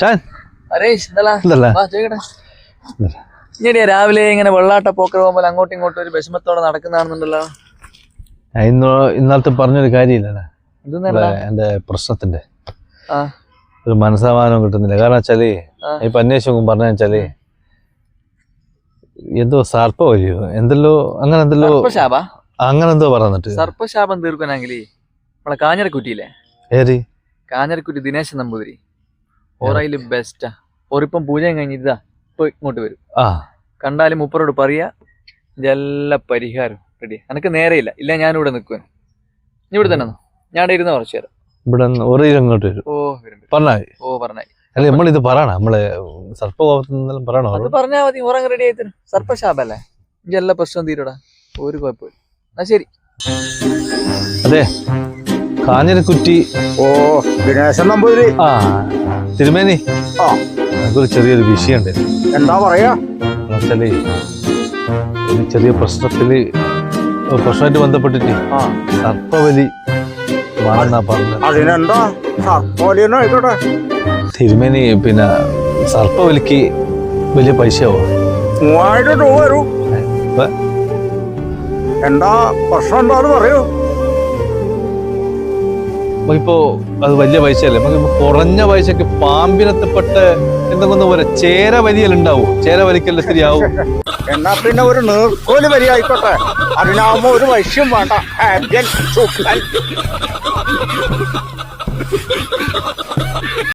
ഷാൻ? ഇങ്ങനെയാ രാവിലെ ഇങ്ങനെ വെള്ളാട്ട പോക്കർ പോകുമ്പോൾ അങ്ങോട്ടും ഇങ്ങോട്ടും ഒരു വിഷമത്തോടെ നടക്കുന്നതാണെന്നുണ്ടല്ലോ. ഇന്ന് ഇന്നത്തെ പറഞ്ഞൊരു കാര്യമില്ലല്ലേ? എന്റെ പ്രശ്നത്തിന്റെ ഒരു മനസ്സമാനം കിട്ടുന്നില്ല. കാരണം വെച്ചാൽ. ഇപ്പൊ അന്വേഷിക്കും പറഞ്ഞ വെച്ചാൽ എന്തോ സർപ്പ വരിയോ എന്തല്ലോ അങ്ങനെ എന്തല്ലോ അങ്ങനെ എന്തോ പറഞ്ഞിട്ട്. സർപ്പശാപം തീർക്കാനെങ്കിൽ നമ്മളെ കാഞ്ഞിരക്കുറ്റിയില്ലേ? ഏറി കാഞ്ഞിരക്കുറ്റി ദിനേശൻ നമ്പൂതിരി. ഓറയിൽ ബെസ്റ്റാ ഓറിപ്പം പൂജയും കഴിഞ്ഞിട്ടാ ഇപ്പൊ ഇങ്ങോട്ട് വരും. ആ. കണ്ടാലും മുപ്പറോട് പറയാ ജല്ല പരിഹാരം റെഡി എനക്ക് നേരെയില്ല. ഇല്ല ഞാനിവിടെ നിൽക്കുവാൻ നീ ഇവിടെ തന്നെ നിന്നോ. ഞാൻ ഇവിടെ ഇരുന്ന് കുറച്ചു തരാം ഇവിടെ ഒരേ അങ്ങോട്ട് വരും. ഓ വരും. ഓ പറഞ്ഞായി അല്ല നമ്മളിത് പറയണം. നമ്മൾ സർപ്പകോപത്തിൽ പറയണോ അത് പറഞ്ഞാ മതി ഉറങ്ങ റെഡി ആയി തരും. സർപ്പശാപല്ലേ? എല്ലാ പ്രശ്നവും തീരൂടാ. ഒരു കുഴപ്പമില്ല. എന്നാ ശരി. അതെ. കാഞ്ഞിരക്കുറ്റി ഓ ദിനേശൻ നമ്പൂതിരി. ആ. തിരുമേനി. നമുക്കൊരു ചെറിയൊരു വിഷയമുണ്ട്. എന്താ പറയാ? ഒരു ചെറിയ പ്രശ്നത്തിൽ പ്രശ്നമായിട്ട് ബന്ധപ്പെട്ടിട്ട് സർപ്പവലി വേണമെന്നാ പറഞ്ഞത്. അതിനെന്താ? തിരുമേനി പിന്നെ സർപ്പവലിക്ക് വലിയ പൈസയാവോ. മൂവായിരം രൂപ വരൂ. എന്താ? പ്രശ്നം എന്താന്ന് പറയൂ. നമുക്കിപ്പോ അത് വലിയ പൈസയല്ലേ? നമുക്ക് കുറഞ്ഞ പൈസക്ക് പാമ്പിനത്തിൽപ്പെട്ട് എന്തെങ്കിലും പോലെ ചേര വലിയലുണ്ടാവോ ചേര വലിക്കൽ ശരിയാവും എന്നാ പിന്നെ ഒരു നീർക്കോൽ വലിയ ആയിക്കോട്ടെ. അതിനാവുമ്പോ ഒരു വൈശ്യം വേണ്ട. ശുക്ലൻ.